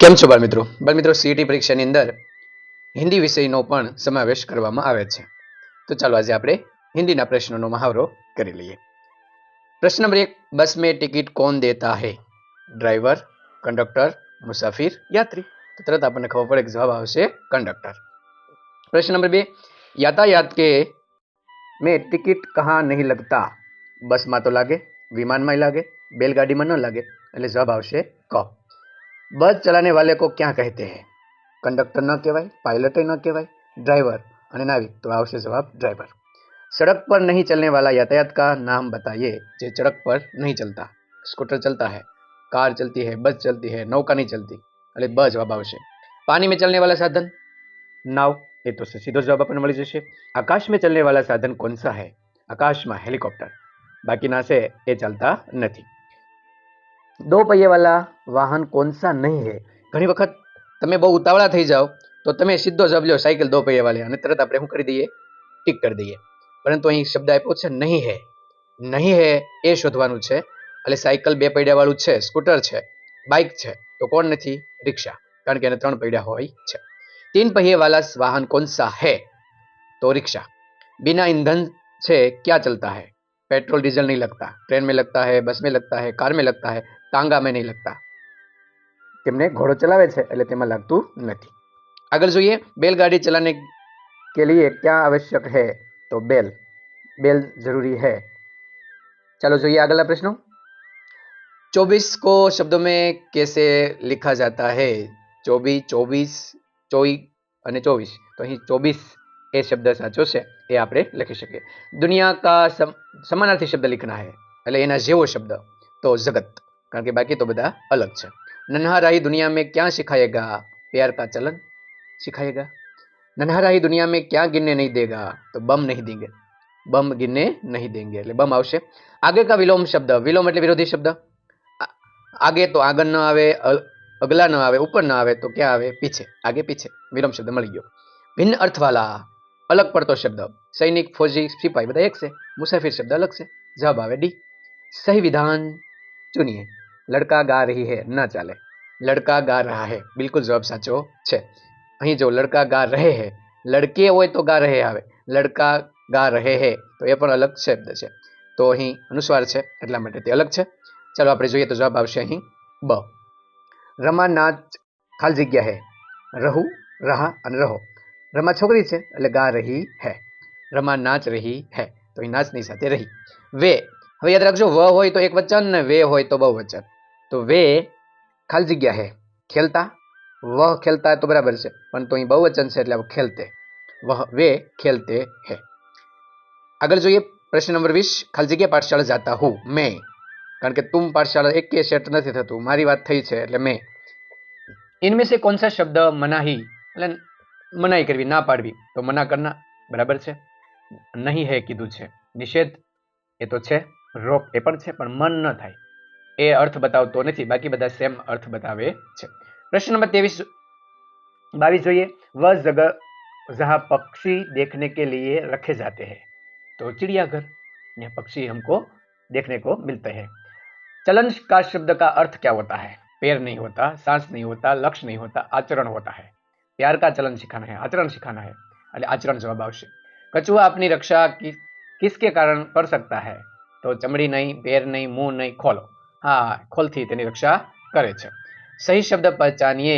કેમ છો બાળમિત્રો? બાળમિત્રો સીટી પરીક્ષાની અંદર હિન્દી વિષયનો પણ સમાવેશ કરવામાં આવે છે. તો ચાલો આજે આપણે હિન્દીના પ્રશ્નોનો મહાવરો કરી લઈએ. પ્રશ્ન નંબર એક બસ મેં ટિકિટ કોણ દેતા હે? ડ્રાઈવર, કંડક્ટર, મુસાફિર, યાત્રી? તો તરત આપણને ખબર પડે કે જવાબ આવશે કંડક્ટર. પ્રશ્ન નંબર બે, યાતાયાત કે મેં ટિકિટ કહા નહીં લગતા? બસમાં તો લાગે, વિમાનમાં લાગે, બેલગાડીમાં ન લાગે, એટલે જવાબ આવશે ક. बस चलाने वाले को क्या कहते हैं? कंडक्टर न कहवाए पायलट न कहवाए ड्राइवर अने नाविक तो आवश्यक जवाब, ड्राइवर। सड़क पर नहीं चलने वाला यातायात का नाम बताइए, जो सड़क पर नहीं चलता। स्कूटर चलता है, कार चलती है, बस चलती है, नौका नहीं चलती। अरे ब जवाब आवश्यक। पानी में चलने वाला साधन? नाव, ये तो सीधो जवाब अपने मिली जैसे आकाश में चलने वाला साधन कौन सा है? आकाश में हेलीकॉप्टर। बाकी ना से ये चलता नहीं। દો પૈયેવાલા વાહન કોણસા નહીં હે? ઘણી વખત તમે બહુ ઉતાવળા થઈ જાઓ, તો તમે સીધો જબ લો સાયકલ દો પૈયાવાળી અને તરત આપણે શું કરી દઈએ? ટીક કરી દઈએ. પરંતુ અહીં શબ્દ આપ્યો છે, નહીં હે. નહીં હે એ શોધવાનું છે. એટલે સાયકલ બે પૈડાવાળું છે, સ્કૂટર છે, બાઇક છે, તો કોણ નથી? રિક્ષા. કારણ કે એને ત્રણ પૈડા હોય છે. તીન પહેયેવાલા વાહન કોણસા હે? તો રિક્ષા. બિના ઇંધન છે, ક્યાં ચલતા હે? पेट्रोल डीजल नहीं लगता ट्रेन में लगता है बस में लगता है कार में लगता है તાંગા में नहीं लगता તેમને ઘોડો ચલાવે છે એટલે તેમાં લાગતું નથી આગળ જોઈએ બેલગાડી ચલાને के लिए क्या आवश्यक है तो बेल बेल जरूरी है चलो જોઈએ આગળના પ્રશ્નો चौबीस को शब्दों में कैसे लिखा जाता है ચોવીસ ચોવીસ ચોઈ અને ચોવીસ તો અહીં ચોવીસ ए शब्द साचो है आप लिखी सके दुनिया का सम, शब्द लिखना है एट एना जो शब्द तो जगत कारण के बाकी तो बदा अलग है नन्हा राही दुनिया में क्या सिखाएगा प्यार का चलन सिखाएगा नन्हा राही दुनिया में क्या गिनने नहीं देगा तो बम नहीं देंगे बम गिनने नहीं देंगे एट बम आवश्यक आगे का विलोम शब्द विलोम एट विरोधी शब्द आगे तो आगन न आए अगला न आए ऊपर न आए तो क्या आए पीछे आगे पीछे विलोम शब्द मिली गो भिन्न अर्थ वाला अलग पड़ता शब्द सैनिक फौजी सिपाही बता एक से मुसाफिर शब्द अलग से जवाब आवे डी सही विधान चुनिए लड़का गा रही है ना चाले लड़का गा रहा है बिल्कुल जवाब साचो छे अही जो लड़का गा रहे है लड़के हो तो गा रहे आवे लड़का गा रहे है तो ये अलग शब्द है तो अं अनुस्वार है अलग है चलो आप जो तो जवाब आ रमा नाच खाली जगह है रहू रहा रहो રમા છોકરી છે, એટલે ગા રહી હે. રમા નાચ રહી હે, તો એ નાચની સાથે રહી. વે, હવે યાદ રાખજો, વ હોય તો એક વચન ને વે હોય તો બહુ વચન. તો વે ખાલી જગ્યા હે. ખેલતા, વ ખેલતા તો બરાબર છે, પણ તો અહીં બહુ વચન છે, એટલે ખેલતે. વહ વે ખેલતે હે. આગળ જોઈએ, પ્રશ્ન નંબર વીસ, ખાલી જગ્યા પાઠશાળા જાતા હું, મેં. કારણ કે તું પાઠશાળા એક કે સેટ નથી થતું. મારી વાત થઈ છે, એટલે મેં. ઇનમેં સે કોણ સા શબ્દ મનાહી? એટલે મનાઈ કરવી ના પાડવી તો મના કરના બરાબર છે નહીં હે કીધું છે નિષેધ એ તો છે રોક એ પણ છે પણ મન ન થાય એ અર્થ બતાવતો નથી બાકી બધા સેમ અર્થ બતાવે છે પ્રશ્ન નંબર ત્રેવીસ બાવીસ જોઈએ वह जगह जहाँ पक्षी देखने के लिए रखे जाते हैं तो चिड़ियाघर यहाँ पक्षी हमको देखने को मिलते हैं चलन का शब्द का अर्थ क्या होता है पैर नहीं होता सांस नहीं होता लक्ष्य नहीं होता आचरण होता है प्यार का चलन सिखाना है आचरण सिखाना है એટલે આચરણ જવાબ આવશે કચુઆ આપની રક્ષા કિ- કિસકે કારણ કર सकता है તો ચમડી નહીં પેર નહીં મુંહ નહીં ખોલો હા ખોલથી તેની રક્ષા કરે છે સહી શબ્દ પહચાનીએ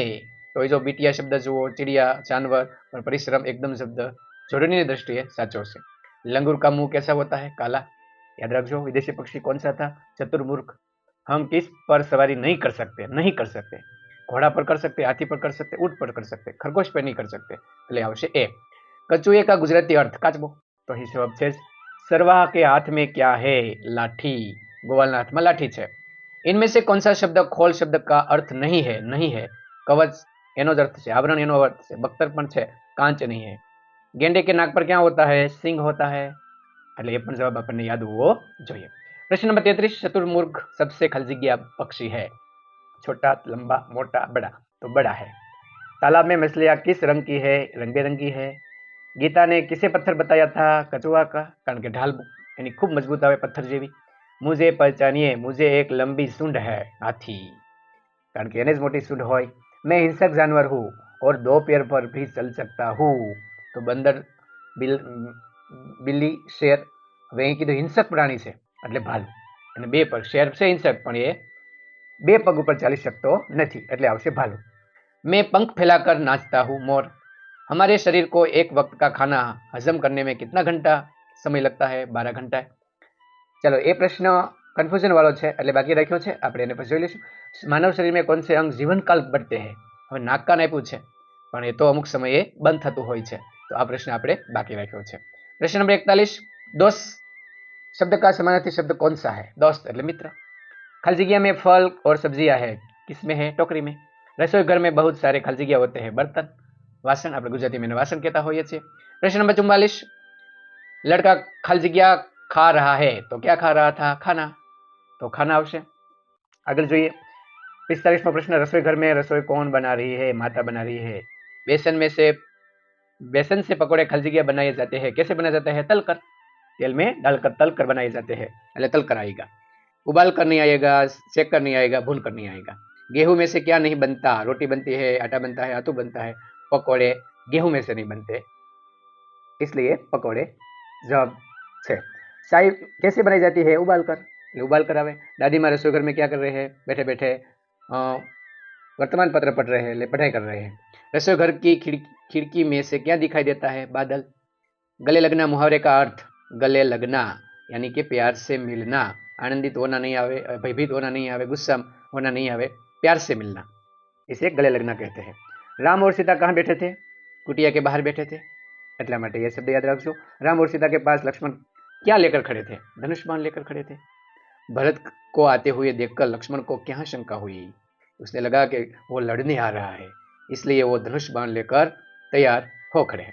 તો એ જો બીટિયા શબ્દ જુઓ ચિડિયા જાનવર પણ પરિશ્રમ એકદમ શબ્દ જોડણીની દ્રષ્ટિએ સાચો છે लंगूर का मुंह कैसा होता है काला याद रखो विदेशी पक्षी कौन सा था चतुर्मूर्ख हम किस पर सवारी नहीं कर सकते नहीं कर सकते घोड़ा पर कर सकते हाथी पर कर सकते ऊंट पर कर सकते खरगोश पर नहीं कर सकते એટલે આવશે એ કચુએ का गुजराती अर्थ કાચબો તો અહીં જવાબ છે જ. सरवा के हाथ में क्या है लाठी ગોવાલના હાથમાં લાઠી છે इनमें से कौन सा शब्द खोल शब्द का अर्थ नहीं है नहीं है कवच એનો જ અર્થ છે આવરણ એનો અર્થ છે બખ્તર પણ છે કાંચ નહીં है गेंडे के नाक पर क्या होता है सिंह होता है એટલે એ પણ જવાબ આપણને યાદ હોવો જોઈએ प्रश्न नंबर तैतीस चतुर्मुर्ग सबसे खाली जगह पक्षी है छोटा, लंबा, मोटा, बड़ा तो बड़ा है। तालाब में मछलियाँ किस रंग की है रंग बिरंगी है? गीता ने किसे पत्थर बताया था? कचुआ का, कारण के ढाल यानी खूब मज़बूत आवे पत्थर जेवी। मुझे पहचानिए, मुझे एक लंबी सुंड है, हाथी। कारण कि अनेज मोटी सुंड हो मैं हिंसक जानवर हूँ, और दो पैर पर भी चल सकता हूँ। तो बंदर, बिल, बिल्ली, शेर હવે की तो हिंसक प्राणी से એટલે भाल। बे पर शेर से हिंसक पर પણ બે પગ ઉપર ચાલી શકતો નથી એટલે આવશે ભાલુ मैं पंख फैलाकर नाचता हूँ मोर हमारे शरीर को एक वक्त का खाना हजम करने में कितना घंटा समय लगता है बारह घंटा ચલો એ પ્રશ્ન કન્ફ્યુઝન વાળો છે એટલે બાકી રાખ્યો છે આપણે એને પછી જોઈ લઈશું માનવ શરીર में कौन से अंग जीवनकाल बढ़ते हैं હવે નાક કાન આપ્યું છે પણ એ તો અમુક સમયે બંધ થતું હોય છે તો આ પ્રશ્ન આપણે બાકી રાખ્યો છે પ્રશ્ન નંબર એકતાલીસ दोस्त शब्द का समानार्थी शब्द कौन सा है दोस्त એટલે મિત્ર खाली जगह में फल और सब्जियां है किसमें है टोकरी में रसोई घर में बहुत सारे खाली जगह होते हैं बर्तन वासन આપણે ગુજરાતીમાં એને વાસણ કહેતા હોઈએ છીએ પ્રશ્ન નંબર ચુમ્માલીસ लड़का खाली जगह खा रहा है तो क्या खा रहा था खाना तो खाना આવશે આગળ જોઈએ पिस्तालीसवा प्रश्न रसोई घर में रसोई कौन बना रही है माता बना रही है बेसन में से बेसन से पकौड़े खाली जगह बनाए जाते हैं कैसे बनाया जाता है तलकर तेल में डालकर तल कर बनाए जाते हैं એટલે तल कर आएगा उबाल कर नहीं आएगा, सेक कर नहीं आएगा, भून कर नहीं आएगा। गेहूँ में से क्या नहीं बनता? रोटी बनती है, आटा बनता है आतू बनता है, पकौड़े गेहूँ में से नहीं बनते। इसलिए पकौड़े जवाब से। चाय कैसे बनाई जाती है? उबाल कर। उबाल कर आवे। दादी माँ रसोई में क्या कर रहे हैं? बैठे बैठे वर्तमान पत्र पढ़ रहे हैं पढ़ाई कर रहे हैं। रसोई घर की खिड़की खिड़की में से क्या दिखाई देता है? बादल। गले लगना, मुहावरे का अर्थ, गले लगना, यानी कि प्यार से मिलना। आनंदित होना नहीं आवे अ, भयभीत होना नहीं आवे गुस्सा होना नहीं आवे प्यार से मिलना इसे गले लगना कहते हैं राम और सीता कहाँ बैठे थे कुटिया के बाहर बैठे थे એટલા માટે ये शब्द याद रखो राम और सीता के पास लक्ष्मण क्या लेकर खड़े थे धनुष बाण लेकर खड़े थे भरत को आते हुए देखकर लक्ष्मण को क्या शंका हुई उसने लगा कि वो लड़ने आ रहा है इसलिए वो धनुष बाण लेकर तैयार हो खड़े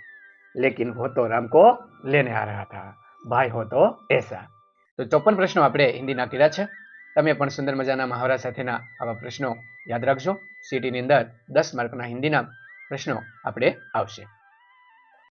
लेकिन वो तो राम को लेने आ रहा था भाई हो तो ऐसा તો ચોપન પ્રશ્નો આપણે હિન્દીના કર્યા છે. તમે પણ સુંદર મજાના મહાવરા સાથેના આવા પ્રશ્નો યાદ રાખજો. સીટીની અંદર દસ માર્કના હિન્દીના પ્રશ્નો આપણે આવશે.